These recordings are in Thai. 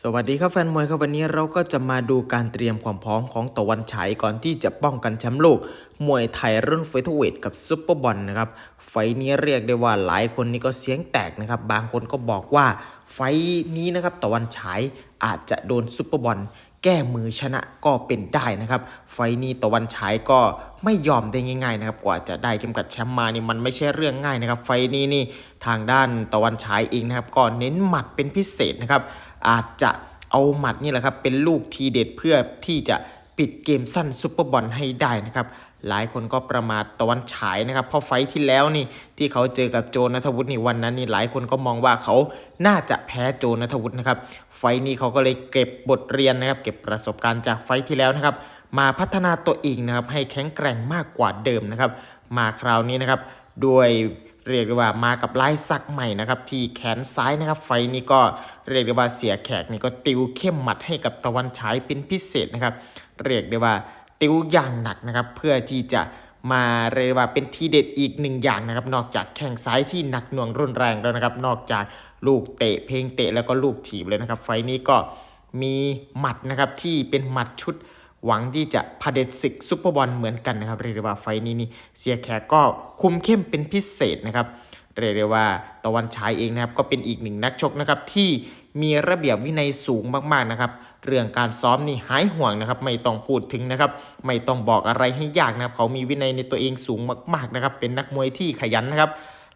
สวัสดีครับแฟนมวยครับวันนี้เราก็จะมาดูการเตรียมความพร้อมของตะวันฉายก่อนที่จะป้องกันแชมป์โลก มวยไทยรุ่นเฟเธอร์เวทกับซุปเปอร์บอลนะครับ ไฟนี้เรียกได้ว่าหลายคนนี่ก็เสียงแตกนะครับ บางคนก็บอกว่าไฟนี้นะครับตะวันฉายอาจจะโดนซุปเปอร์บอลแก้มือชนะก็เป็นได้นะครับ ไฟนี้ตะวันฉายก็ไม่ยอมได้ง่ายๆนะครับ กว่าจะได้เข็มขัดแชมป์มานี่มันไม่ใช่เรื่องง่ายนะครับ ไฟนี้นี่ทางด้านตะวันฉายเองนะครับก็เน้นหมัดเป็นพิเศษนะครับ อาจจะเอาหมัดนี่แหละครับ เป็นลูกทีเด็ดเพื่อที่จะปิดเกมสั้นซุปเปอร์บอลให้ได้นะครับ หลายคนก็ประมาทตะวันฉายนะครับ เพราะไฟที่แล้วนี่ที่เขาเจอกับโจนัทวุฒินี่วันนั้นนี่หลายคนก็มองว่าเขาน่าจะแพ้โจนัทวุฒินะครับ ไฟนี้เขาก็เลยเก็บบทเรียนนะครับ เก็บประสบการณ์จากไฟที่แล้วนะครับ มาพัฒนาตัวเองนะครับให้แข็งแกร่งมากกว่าเดิมนะครับ มาคราวนี้นะครับ ด้วยเรียกได้ว่ามากับลายสักใหม่นะครับ ที่แขนซ้ายนะครับ ไฟนี้ก็เรียกได้ว่าเสียแขกนี่ก็ติวเข้มหมัดให้กับตะวันฉายเป็นพิเศษนะครับ เรียกได้ว่าติวอย่างหนักนะครับ เพื่อที่จะมาเรียกว่าเป็นทีเด็ดอีกหนึ่งอย่างนะครับ นอกจากแข้งซ้ายที่หนักหน่วงรุนแรงแล้วนะครับ นอกจากลูกเตะเพลงเตะแล้วก็ลูกถีบเลยนะครับ ไฟนี้ก็มีหมัดนะครับที่เป็นหมัดชุด หวังที่จะพเด็จศึกซุปเปอร์บอลเหมือนกันนะครับเรียกได้ว่าไฟนี้นี่เสียแขกก็คุมเข้มเป็นพิเศษนะครับเรียกได้ว่าตะวันฉายเองนะครับก็เป็นอีกหนึ่งนักชกนะครับที่มีระเบียบวินัยสูงมากๆนะครับ เรื่องการซ้อมนี่หายห่วงนะครับ ไม่ต้องพูดถึงนะครับ ไม่ต้องบอกอะไรให้ยากนะครับ เขามีวินัยในตัวเองสูงมากๆนะครับ เป็นนักมวยที่ขยันนะครับ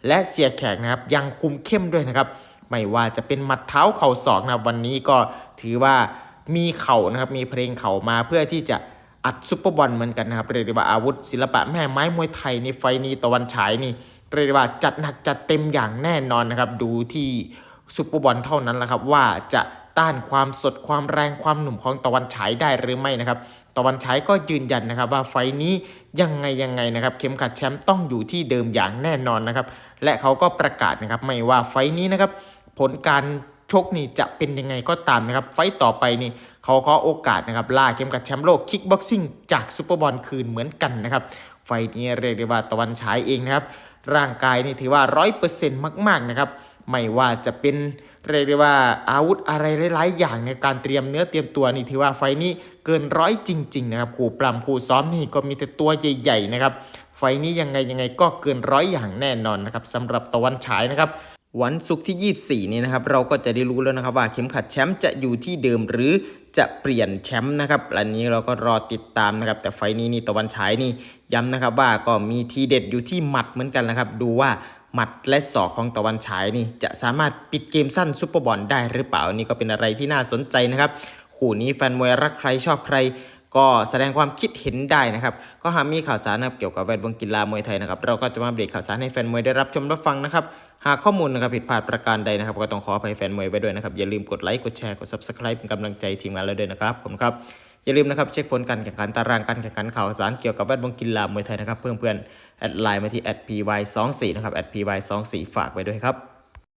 และเสียแขกนะครับยังคุมเข้มด้วยนะครับ ไม่ว่าจะเป็นหมัดเท้าเข่าศอกนะวันนี้ก็ถือว่า มีเข่านะครับมีเพลงเข่ามาเพื่อที่จะอัดซุปเปอร์บอลเหมือนกันนะครับเรียกได้ว่าอาวุธ ศิลปะแม่ไม้มวยไทยในไฟนี้ตะวันฉายนี่เรียกได้ว่าจัดหนักจัดเต็มอย่างแน่นอนนะครับดูที่ซุปเปอร์บอลเท่านั้นแหละครับว่าจะต้านความสดความแรงความหนุ่มของตะวันฉายได้หรือไม่นะครับตะวันฉายก็ยืนยันนะครับว่าไฟนี้ยังไงยังไงนะครับเข็มขัดแชมป์ต้องอยู่ที่เดิมอย่างแน่นอนนะครับและเขาก็ประกาศนะครับไม่ว่าไฟนี้นะครับผลการ ชกนี่จะเป็นยังไงก็ตามนะครับ ไฟต่อไปนี่เขาขอโอกาสนะครับล่าเข็มขัดแชมป์โลกคิกบ็อกซิ่งจากซูเปอร์บอลคืนเหมือนกันนะครับ ไฟนี้เรียกได้ว่าตะวันฉายเองนะครับ ร่างกายนี่ถือว่าร้อยเปอร์เซ็นต์มาก ๆ นะครับ ไม่ว่าจะเป็นเรียกได้ว่าอาวุธอะไรหลายๆ อย่างในการเตรียมเนื้อเตรียมตัวนี่ถือว่าไฟนี้เกินร้อยจริง ๆ นะครับคู่ปล้ำคู่ซ้อมนี่ก็มีแต่ตัวใหญ่ๆนะครับไฟนี้ยังไงยังไงก็เกินร้อยอย่างแน่นอนนะครับสำหรับตะวันฉายนะครับ วันศุกร์ที่ 24 นี้นะครับเราก็จะได้รู้แล้วนะครับว่าเข็มขัดแชมป์จะอยู่ที่เดิมหรือจะเปลี่ยนแชมป์นะครับอันนี้เราก็รอติดตามนะครับ แต่ไฟล์นี้นี่ตะวันฉายนี่ย้ำนะครับว่าก็มีทีเด็ดอยู่ที่หมัดเหมือนกันนะครับ ดูว่าหมัดและศอกของตะวันฉายนี่ จะสามารถปิดเกมสั้นซุปเปอร์บอลได้หรือเปล่านี่ก็เป็นอะไรที่น่าสนใจนะครับ คู่นี้แฟนมวยรักใครชอบใคร ก็แสดงความคิดเห็นได้นะครับ ก็หากมีข่าวสารนะครับเกี่ยวกับแวดวงกีฬามวยไทยนะครับ เราก็จะมาอัปเดตข่าวสารให้แฟนมวยได้รับชมรับฟังนะครับ หากข้อมูลนะครับผิดพลาดประการใดนะครับ ก็ต้องขออภัยแฟนมวยไว้ด้วยนะครับ อย่าลืมกดไลค์ กดแชร์ กด subscribe เป็นกำลังใจทีมงานเราด้วยนะครับผมครับ อย่าลืมนะครับเช็คผลการแข่งขันตารางการแข่งขันข่าวสารเกี่ยวกับแวดวงกีฬามวยไทยนะครับ เพื่อนๆแอดไลน์มาที่ @py24 นะครับ @py24 ฝากไว้ด้วยครับ